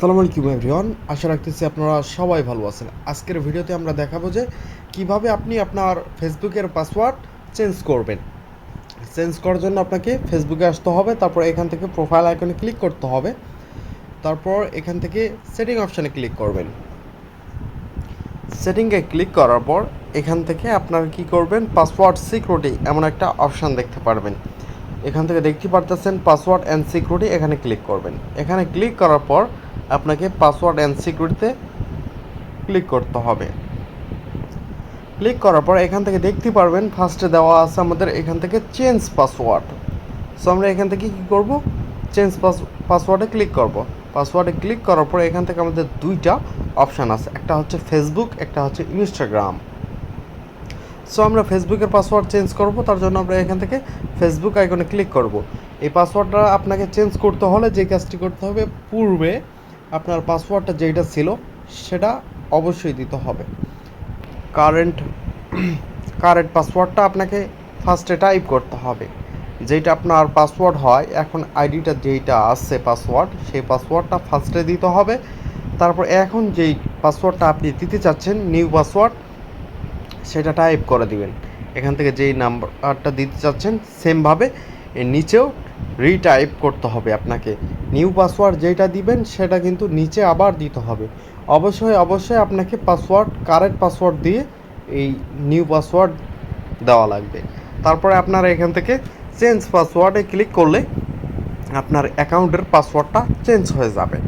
আসসালামু আলাইকুম এভরিওয়ান আশা রাখতেছি আপনারা সবাই ভালো আছেন। আজকের ভিডিওতে আমরা দেখাবো যে কীভাবে আপনি আপনার ফেসবুকের পাসওয়ার্ড চেঞ্জ করবেন। চেঞ্জ করার জন্য আপনাকে ফেসবুকে আসতে হবে, তারপর এখান থেকে প্রোফাইল আইকনে ক্লিক করতে হবে, তারপর এখান থেকে সেটিং অপশানে ক্লিক করবেন। সেটিংয়ে ক্লিক করার পর এখান থেকে আপনারা কি করবেন? পাসওয়ার্ড সিকিউরিটি এমন একটা অপশান দেখতে পারবেন। এখান থেকে দেখতে পারতেছেন পাসওয়ার্ড অ্যান্ড সিকিউরিটি এখানে ক্লিক করবেন। এখানে ক্লিক করার পর আপনাকে পাসওয়ার্ড অ্যান্ড সিকিউরিটিতে ক্লিক করতে হবে। ক্লিক করার পর এখান থেকে দেখতে পারবেন ফার্স্টে দেওয়া আছে আমাদের এখান থেকে চেঞ্জ পাসওয়ার্ড সো আমরা এখান থেকে কী করব? চেঞ্জ পাস পাসওয়ার্ডে ক্লিক করব। পাসওয়ার্ডে ক্লিক করার পর এখান থেকে আমাদের দুইটা অপশান আছে। একটা হচ্ছে ফেসবুক একটা হচ্ছে ইনস্টাগ্রাম সো আমরা ফেসবুকের পাসওয়ার্ড চেঞ্জ করব, তার জন্য আমরা এখান থেকে ফেসবুক আইকনে ক্লিক করব। এই পাসওয়ার্ডটা আপনাকে চেঞ্জ করতে হলে যে কাজটি করতে হবে, পূর্বে আপনার পাসওয়ার্ডটা যেটা ছিল, সেটা অবশ্যই দিতে হবে। কারেন্ট কারেন্ট পাসওয়ার্ডটা আপনাকে ফার্স্টে টাইপ করতে হবে। যেটা আপনার পাসওয়ার্ড হয়, এখন আইডিটা যেইটা আসছে পাসওয়ার্ড, সেই পাসওয়ার্ডটা ফার্স্টে দিতে হবে। তারপর এখন যেই পাসওয়ার্ডটা আপনি দিতে চাচ্ছেন, নিউ পাসওয়ার্ড, সেটা টাইপ করে দিবেন। এখান থেকে যেই নাম্বারটা দিতে চাচ্ছেন, সেমভাবে এর নিচেও রিটাইপ করতে হবে আপনাকে। নিউ পাসওয়ার্ড যেটা দিবেন, সেটা কিন্তু নিচে আবার দিতে হবে। অবশ্যই অবশ্যই আপনাকে পাসওয়ার্ড কারেক্ট পাসওয়ার্ড দিয়ে এই নিউ পাসওয়ার্ড দেওয়া লাগবে। তারপরে আপনারা এখান থেকে চেঞ্জ পাসওয়ার্ডে ক্লিক করলে আপনার অ্যাকাউন্টের পাসওয়ার্ডটা চেঞ্জ হয়ে যাবে।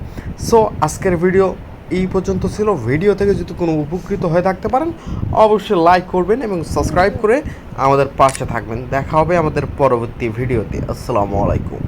সো আজকের ভিডিও এই পর্যন্ত ছিল ভিডিও থেকে যদি কোনো উপকৃত হয়ে থাকতে পারেন, অবশ্যই লাইক করবেন এবং সাবস্ক্রাইব করে আমাদের পাশে থাকবেন। দেখা হবে আমাদের পরবর্তী ভিডিওতে। আসসালামু আলাইকুম।